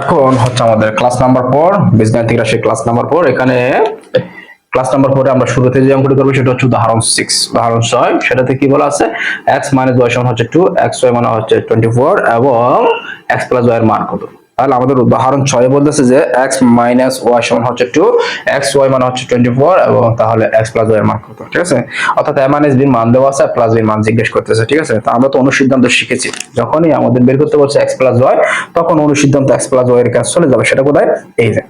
এখন হচ্ছে আমাদের ক্লাস নাম্বার ফোর বীজগাণিতিক রাশি ক্লাস নাম্বার ফোর এখানে ক্লাস নাম্বার ফোরে আমরা শুরুতে যে অঙ্কটি করব সেটা হচ্ছে উদাহরণ সিক্স উদাহরণ ছয়। সেটাতে কি বলা আছে? এক্স মাইনাস ওয়াই সমান হচ্ছে টু এক্স ওয়াই মানে হচ্ছে টোয়েন্টি ফোর এবং এক্স প্লাস ওয়াই এর মান কত? তাহলে আমাদের উদাহরণ ছয় বলতেছে যে এক্স মাইনাস ওয়াই সমান হচ্ছে টু এক্স ওয়াই মানে হচ্ছে টোয়েন্টি ফোর এবং তাহলে এক্স প্লাস ওয়াই মান কত, ঠিক আছে? অর্থাৎ এম মাইনাস বির মান দেওয়া আছে প্লাস বির মান জিজ্ঞেস করতেছে, ঠিক আছে? তো আমরা তো অনুসিদ্ধান্ত শিখেছি। যখনই আমাদের বের করতে বলছে এক্স প্লাস ওয়াই তখন অনুসিদ্ধান্ত এক্স প্লাস ওয়াই এর কাছে চলে যাবে, সেটা কোথায়? এই যে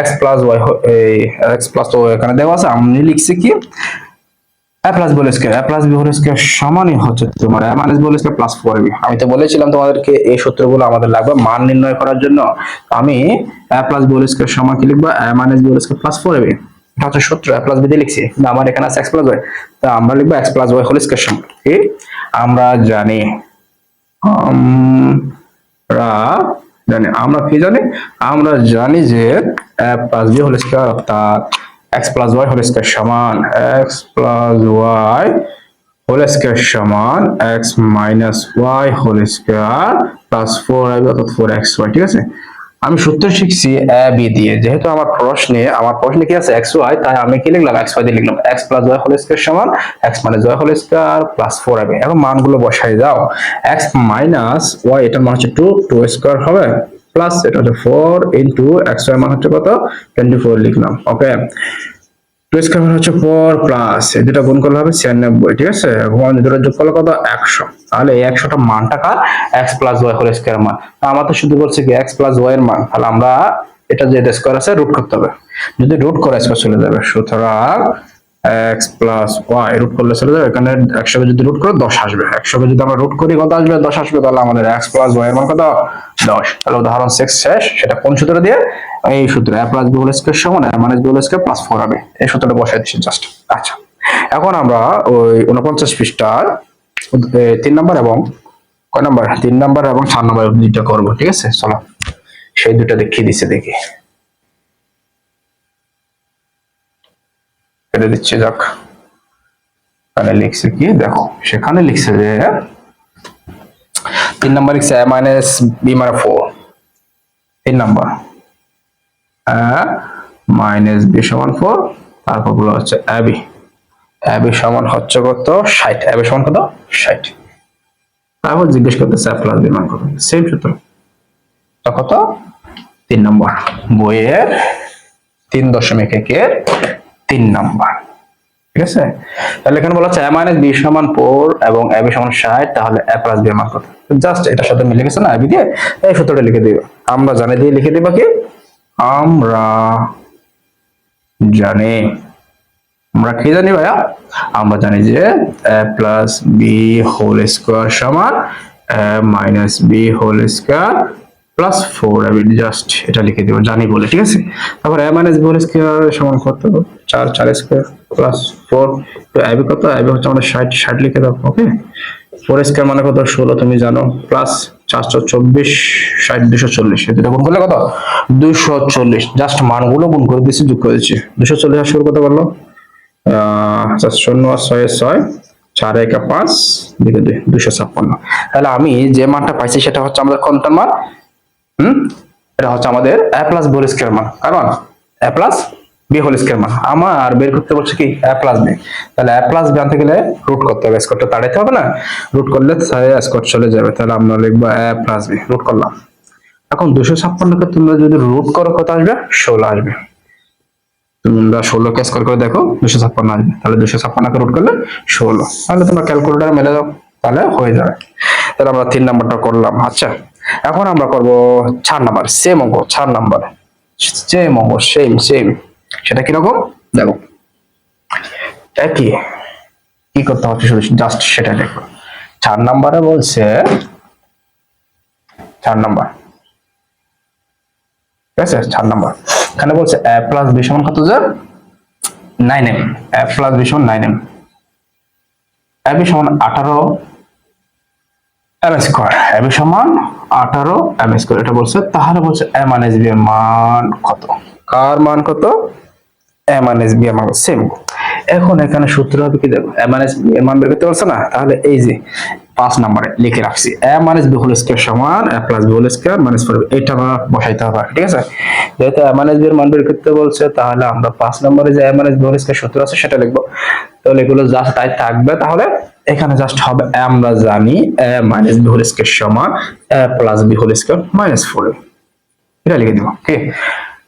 এক্স প্লাস ওয়াই এই এক্স প্লাস ওয়াই এখানে দেওয়া আছে, আমি লিখছি কি? A plus b whole square a plus whole square সমানই হচ্ছে তোমার a minus b whole square plus four b. আমি তো বলেছিলাম তোমাদেরকে এই সূত্রগুলো আমাদের লাগবে মান নির্ণয় করার জন্য। আমি এ প্লাস বল স্কয়ার সমান কি লিখব? A minus b whole square plus four b. এটা হচ্ছে সূত্র এ প্লাস দিয়ে লিখছি। আমার এখানে আছে এক্স প্লাস ওয়াই তা আমরা লিখব x plus y whole square সমান, কি? আমরা জানি আমরা জানি, আমরা কি জানি? আমরা জানি যে a plus b whole square অর্থাৎ x plus y whole square সমান x plus y whole square সমান x minus y whole square plus four a b অর্থাৎ ফোর এক্স ওয়াই ঠিক আছে? আমি সূত্র শিখছি এ বি দিয়ে। যেহেতু আমার প্রশ্নে আমার প্রশ্নে কি আছে এক্স ওয়াই তাই আমি কি লিখলাম? এক্স ওয়াই দিয়ে লিখলাম। X plus y whole square সমান x minus y whole square plus four a b এখন মানগুলো বসাই দাও এক্স মাইনাস ওয়াই এটার মান হচ্ছে টু টু স্কয়ার হবে। প্লাস এটা হচ্ছে ফোর ইন্টু এক্স মান হচ্ছে কত? টোয়েন্টি ফোর লিখলাম ওকে টু স্কয়ার হচ্ছে ফোর প্লাস দুটো গুণ করলে হবে ছিয়ানব্বই, ঠিক আছে? আমাদের দুটো যোগ করলে কত? একশো। তাহলে এই একশোটা মানটা কার? X plus y whole square মান। আমার তো শুধু বলছে কি এক্স প্লাস ওয়াই এর মান। তাহলে আমরা এটা যে স্কয়ার আছে রুট করতে হবে। যদি রুট করে স্কয়ার চলে যাবে, সুতরাং এক্স প্লাস ওয়াই রুট করলে চলে যাবে, এখানে একশোকে যদি রুট করে, দশ আসবে। একশোকে যদি আমরা রুট করি, কত আসবে? দশ আসবে। তাহলে আমাদের এক্স প্লাস ওয়াই এর মান কত? দশ। তাহলে উদাহরণ সিক্স শেষ, সেটা কোন সূত্র দিয়ে? এই সূত্র এ প্লাস বি স্কয়ার সমান a minus b square plus four হবে। এই সূত্রটা বসাই দিচ্ছি জাস্ট আচ্ছা। এখন আমরা ওই উনপঞ্চাশ পৃষ্ঠার তিন নম্বর এবং কয় নম্বর তিন নম্বর এবং চার নম্বর দুইটা করব, ঠিক আছে? চলো। সেই দুটো দেখিয়ে দিচ্ছে দেখি। দিচ্ছে, যাক। এখানে লিখছে কি? দেখো, সেখানে লিখছে যে তিন নম্বর লিখছে এ মাইনাস বি মানে ফোর তিন নম্বর। মাইনাস বি সমান ফোর তারপরগুলো হচ্ছে অ্যাবি অ্যাবি সমান হচ্ছে কত? ষাট। অ্যাবি সমান কত? ষাট। তারপর জিজ্ঞেস করতেছে অ্যাপ প্লাস বি মান কত? সেম সূত্র। তা কত? তিন নম্বর। বইয়ের তিন দশমিক একের তিন নম্বর। ঠিক আছে? তাহলে এখানে বলা হচ্ছে এ মাইনাস বি সমান ফোর এবং এ বি সমান ষাট, তাহলে এ প্লাস বি মান কত? জাস্ট এটার সাথে মিলে গেছে না এবি দিয়ে? এই সূত্রটা লিখে দিও। আমরা জানি দিয়ে লিখে দিবা কি? আমরা জানি। আমরা কি জানি ভাইয়া? আমরা জানি যে a plus b whole square সমান minus b whole square plus four আমি জাস্ট এটা লিখে দিব, জানি বলে, ঠিক আছে? তারপর a minus b whole square সমান কত? চার চার স্কোয়ার প্লাস ফোর তো এবি কত? এবি হচ্ছে আমাদের ষাট ষাট লিখে দাও ওকে ফোর স্কোয়ার মানে কত? ষোলো, তুমি জানো। প্লাস চারশো চব্বিশ, ষাট, দুশো চল্লিশ। দুটো গুণ করলে কত? দুশো চল্লিশ। জাস্ট মানগুলো গুণ করে দিচ্ছি যোগ করে দিচ্ছি দুশো চল্লিশ আর শুরু কত বলল আহ শূন্য, ছয় ছয়, চার, একা, পাঁচ দিকে দুই দুশো ছাপ্পান্ন। তাহলে আমি যে মানটা পাইছি, সেটা হচ্ছে আমাদের কোনটার মান? হুম? এটা হচ্ছে আমাদের এ প্লাস বি হোল মান। কারণ a plus b whole square মান আমার বের করতে বলছে কি এ প্লাস বি তাহলে এ প্লাস বি আনতে গেলে রুট করতে হবে স্কোয়ারটা তাড়াইতে হবে না? রুট করলে স্কোয়ার চলে যাবে। তাহলে আমরা লিখব এ প্লাস বি রুট করলাম। এখন দুশো ছাপ্পান্নকে তোমরা যদি রুট করো, কত আসবে? ষোলো আসবে। তোমরা ষোলো কে স্কোয়ার করে দেখো, দুশো ছাপ্পান্ন আসবে। তাহলে দুশো ছাপ্পান্নকে রুট করলে ষোলো। তাহলে তোমরা ক্যালকুলেটার মেলে দাও, তাহলে হয়ে যাবে। তাহলে আমরা তিন নাম্বারটা করলাম। আচ্ছা এখন আমরা করব চার নাম্বার। সেম অঙ্ক, চার নাম্বার। সেম অঙ্ক সেম সেম সেটা কীরকম? দেখো। একই। কি করতে হচ্ছে শুধু জাস্ট সেটা দেখো। চার নাম্বারে বলছে, চার নাম্বার। ঠিক আছে? চার নাম্বার। এখানে বলছে এ প্লাস বি সমান কত যে? Nine m a plus b সমান নাইন এম এ বি সমান আঠারো এম স্কোয়ার এ বি সমান আঠারো এম স্কোয়ার এটা বলছে, তাহলে বলছে এ মাইনাস বি এর মান কত? কার মান কত? এ মাইনাস বি এর মান সেম এখন এখানে সূত্র হবে কি দেখো এ মাইনাস বি এর মান বের করতে পারছ না তাহলে এই যে পাঁচ নম্বরে লিখে রাখছি a minus b whole square সমান a plus b whole square minus four এটা আমরা বসাইতে হবে ঠিক আছে যেহেতু এ মাইনাস বি এর মান বের করতে বলছে তাহলে আমরা পাঁচ নম্বরে যে a minus b whole square সূত্র আছে সেটা লিখব তাহলে এগুলো জাস্ট তাই থাকবে তাহলে এখানে জাস্ট হবে আমরা জানি a minus b whole square সমান a plus b whole square minus four এটা লিখে দিব ওকে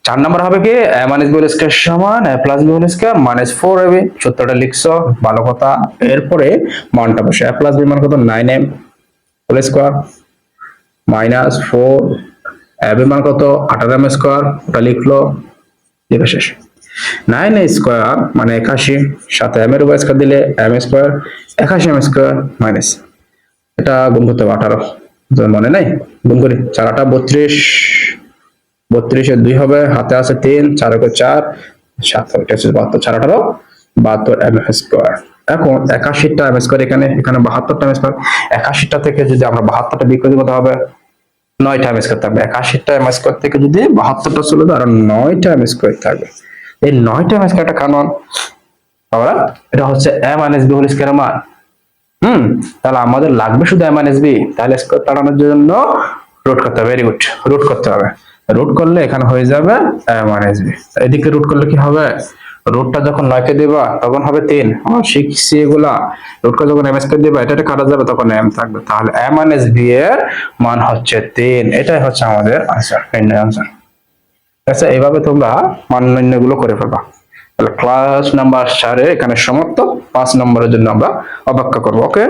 চার নম্বর হবে কি? মাইনাস বি স্কয়ার সমান plus b square, minus four হবে। সূত্রটা লিখছো, ভালো কথা। এরপরে মানটা বসে, এ প্লাস বি মান কত? Nine m whole square minus four a, b মান কত? আঠারো এম স্কয়ার ওটা লিখলো, লেখা শেষ। নাইন স্কয়ার মানে একাশি, সাথে এম এর উপর স্কয়ার দিলে এম স্কয়ার একাশি এম স্কয়ার মাইনাস এটা গুণ করতে হবে আঠারো। মনে নাই? গুণ করি। চার আটা বত্রিশ। বত্রিশে দুই হবে, হাতে আছে তিন, চার একে চার, সাত বাহাত্তর, চার আঠারো, বাহাত্তর এম স্কোয়ার এখন একাশিটা এম স্কোয়ার এখানে এখানে বাহাত্তরটা এম স্কোয়ার একাশিটা থেকে যদি আমরা বাহাত্তরটা বিয়োগ করি কত হবে নয়টা এম স্কোয়ার থাকবে। একাশিটা এম স্কোয়ার থেকে যদি বাহাত্তরটা চলে নয়টা এম স্কোয়ার থাকবে। এই নয়টা এম স্কোয়ারটা কারণ আমরা, এটা হচ্ছে এম বি হোল স্কোয়ার মান। হুম, তাহলে আমাদের লাগবে শুধু এম বি তাহলে স্কোয়ার তাড়ানোর জন্য রুট করতে হবে ভেরি গুড রুট করতে হবে। রুট করলে এখানে হয়ে যাবে এম মাইনাস বি এদিকে রুট করলে কি হবে? রুটটা যখন নয়কে দিবা, তখন হবে তিন। শিখছি এগুলা রুটটা যখন এম কে দিবা, এটা কাটা যাবে, তখন এম থাকবে। তাহলে এম মাইনাস বি এর মান হচ্ছে তিন। এটাই হচ্ছে আমাদের আনসার নির্ণয় আনসার আচ্ছা এইভাবে তোমরা মান নির্ণয়গুলো করে ফেলবা। তাহলে ক্লাস নাম্বার চারে এখানে সমাপ্ত। পাঁচ নম্বরের জন্য আমরা অপেক্ষা করব ওকে